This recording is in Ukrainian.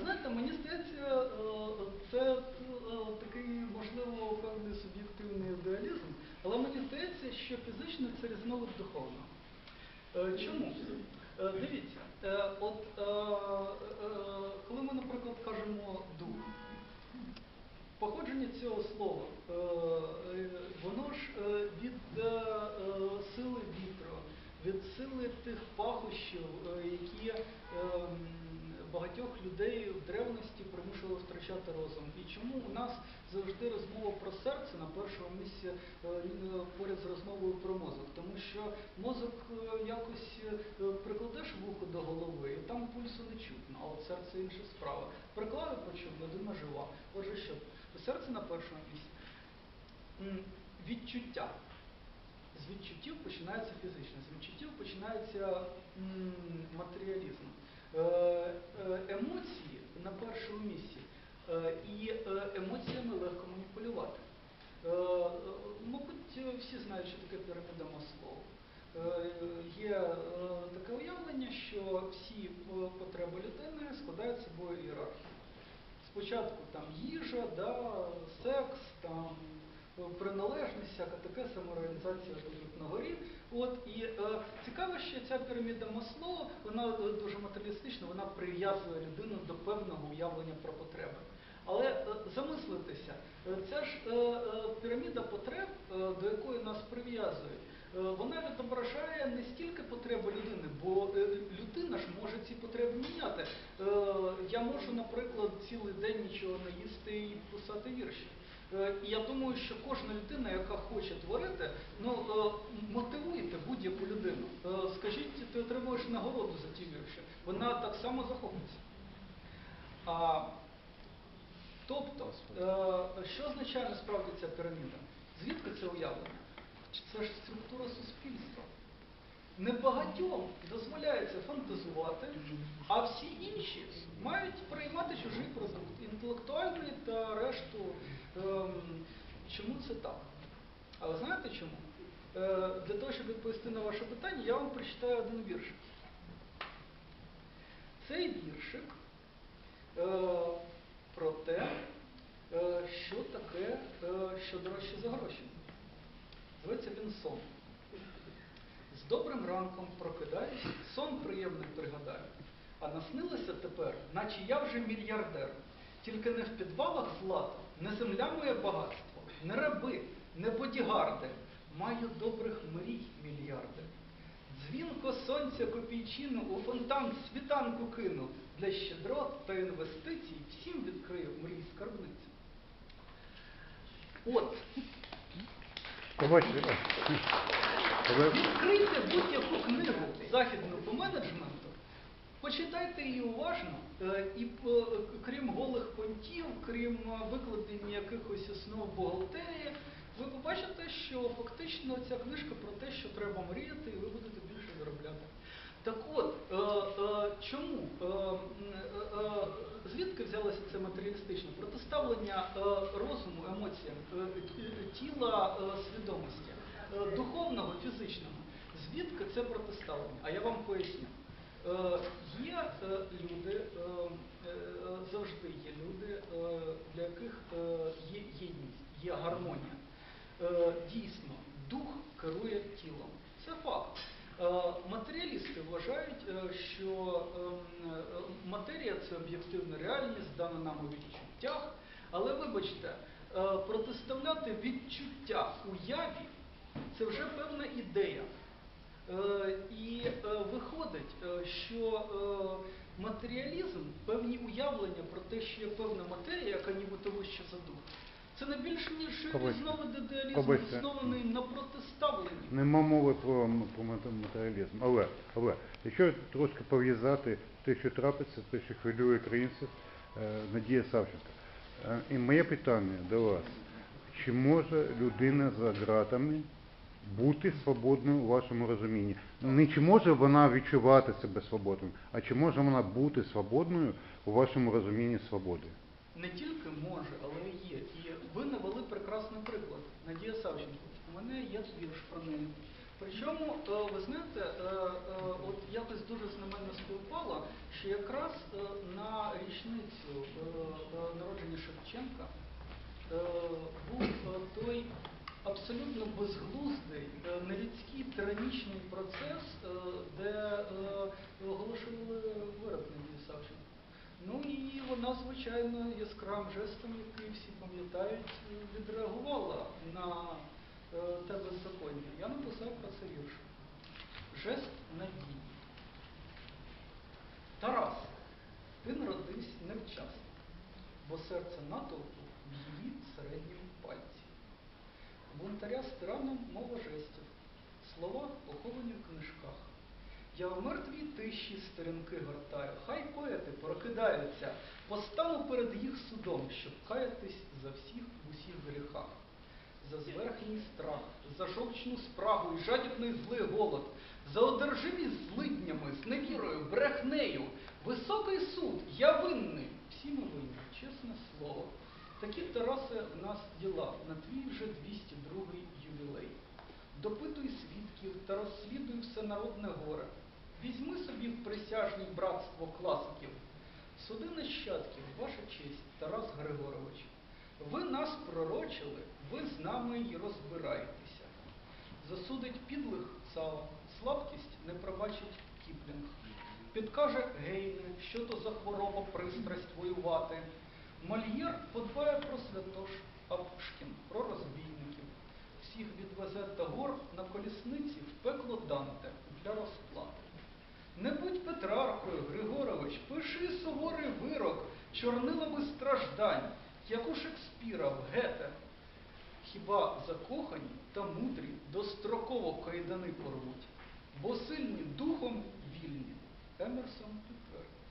Знаєте, мені здається, е, це е, такий, можливо, певний суб'єктивний ідеалізм, але мені здається, що фізичне це різновид духовного. Е, Чому? Дивіться, от коли ми, наприклад, кажемо дух, походження цього слова, воно ж від сили вітру, від сили тих пахощів, які багатьох людей в древності примушували втрачати розум. І чому у нас завжди розмова про серце на першому місці е, е, поряд з розмовою про мозок? Тому що мозок е, якось прикладеш вухо до голови, і там пульсу не чутно, а от серце інша справа. Приклали почув, людина жива. Отже, що? Серце на першому місці. Відчуття. З відчуттів починається фізичне, з відчуттів починається матеріалізм. Е, е, Емоції на першому місці. Е, І емоціями легко маніпулювати. Мабуть, всі знають, що таке піраміда Маслоу. Є таке уявлення, що всі потреби людини складають собою ієрархію. Спочатку там їжа, да, секс, приналежність, всяка таке самореалізація тут на горі. От і е, цікаво, що ця піраміда Маслоу, вона е, дуже матеріалістична, вона прив'язує людину до певного уявлення про потреби. Але е, замислитися, е, ця ж е, е, піраміда потреб, е, до якої нас прив'язують, е, вона відображає не стільки потреби людини, бо людина ж може ці потреби міняти. Я можу, наприклад, цілий день нічого не їсти і писати вірші. Е, я думаю, що кожна людина, яка хоче творити, ну е, мотивуйте будь-яку людину. Е, Скажіть, ти отримуєш нагороду за ті вірші. Вона так само захопиться. А, тобто, що означає насправді ця піраміда? Звідки це уявлення? Це ж структура суспільства. Небагатьом дозволяється фантазувати, а всі інші мають приймати чужий продукт, інтелектуальний та решту. Ем, чому це так? А ви знаєте чому? Е, для того, щоб відповісти на ваше питання, я вам прочитаю один віршик. Цей віршик е, про те, е, що таке, що дорожче за гроші. Зветься він сон. З добрим ранком прокидаюсь, сон приємний пригадаю. А наснилося тепер, наче я вже мільярдер. Тільки не в підвалах злата, не земля моє багатство, не раби, не бодігарди. Маю добрих мрій мільярди. Дзвінко сонця копійчину у фонтан світанку кину. Для щедрот та інвестицій всім відкрию мрій скарбницю. От, Відкрийте будь-яку книгу західну по менеджменту, почитайте її уважно, е, і е, крім голих понтів, крім е, викладення якихось основ бухгалтерії, ви побачите, що фактично ця книжка про те, що треба мріяти, і ви будете більше заробляти. Так от, чому? Звідки взялося це матеріалістичне? Протиставлення розуму, емоціям, тіла свідомості, духовного, фізичного. Звідки це протиставлення? А я вам поясню. Е, Є е, люди, е, завжди є люди, для яких є єдність, є гармонія. Дійсно, дух керує тілом. Це факт. Матеріалісти вважають, що ем, матерія це об'єктивна реальність, дана нам у відчуттях. Але вибачте, протиставляти відчуття уяві це вже певна ідея. І що е, матеріалізм, певні уявлення про те, що є певна матерія, яка нібито вища за дух, це не більше ніж різновид ідеалізму, Побачте. заснований на протиставленні. нема мови про, про матеріалізм. Але, але, якщо трошки пов'язати те, що трапиться, те, що хвилює українців, е, Надія Савченко. Е, І моє питання до вас. Чи може людина за ґратами бути свободною у вашому розумінні? Не чи може вона відчувати себе свободною, а чи може вона бути свободною у вашому розумінні свободи? Не тільки може, але і є. І ви навели прекрасний приклад. Надія Савченко. У мене є вірш про неї. Причому, е, ви знаєте, е, е, от якось дуже знаменно співпало, що якраз на річницю народження Шевченка е, був е, той абсолютно безглуздий, е, нелюдський тиранічний процес, е, де е, оголошували вирок Надії Савченко. Ну і вона, звичайно, яскравим жестом, який всі пам'ятають, відреагувала на те беззаконня. Я написав про це вірш. Жест надії. Тарас, ти народився невчасно, бо серце натовпу в її середньому пальці. Бунтаря з тираном мова жестів, слова поховані в книжках. Я в мертвій тиші сторінки гортаю, хай поети прокидаються, постану перед їх судом, щоб каятись за всіх в усіх гріхах. За зверхній страх, за жовчну спрагу і жадібний злий голод, за одержимість злиднями, з невірою, брехнею, високий суд, я винний. Всі ми винні, чесне слово. Такі Тарасе в нас діла на твій вже 202 ювілей. Допитуй свідків та розслідуй всенародне горе. Візьми собі в присяжні братство класиків. Суди нащадків, ваша честь, Тарас Григорович. Ви нас пророчили, ви з нами й розбираєтеся. Засудить підлих цала, слабкість не пробачить Кіплінг. Підкаже Гейне, що то за хвороба пристрасть воювати. Мольєр подбає про святош, а Пушкін про розбійників. Всіх відвезе Тагор на колісниці в пекло Данте для розплати. Не будь Петраркою, Григорович, пиши суворий вирок чорнилами страждань, як у Шекспіра в Гете. Хіба закохані та мудрі достроково кайдани порвуть, бо сильні духом вільні. Емерсон підтвердив.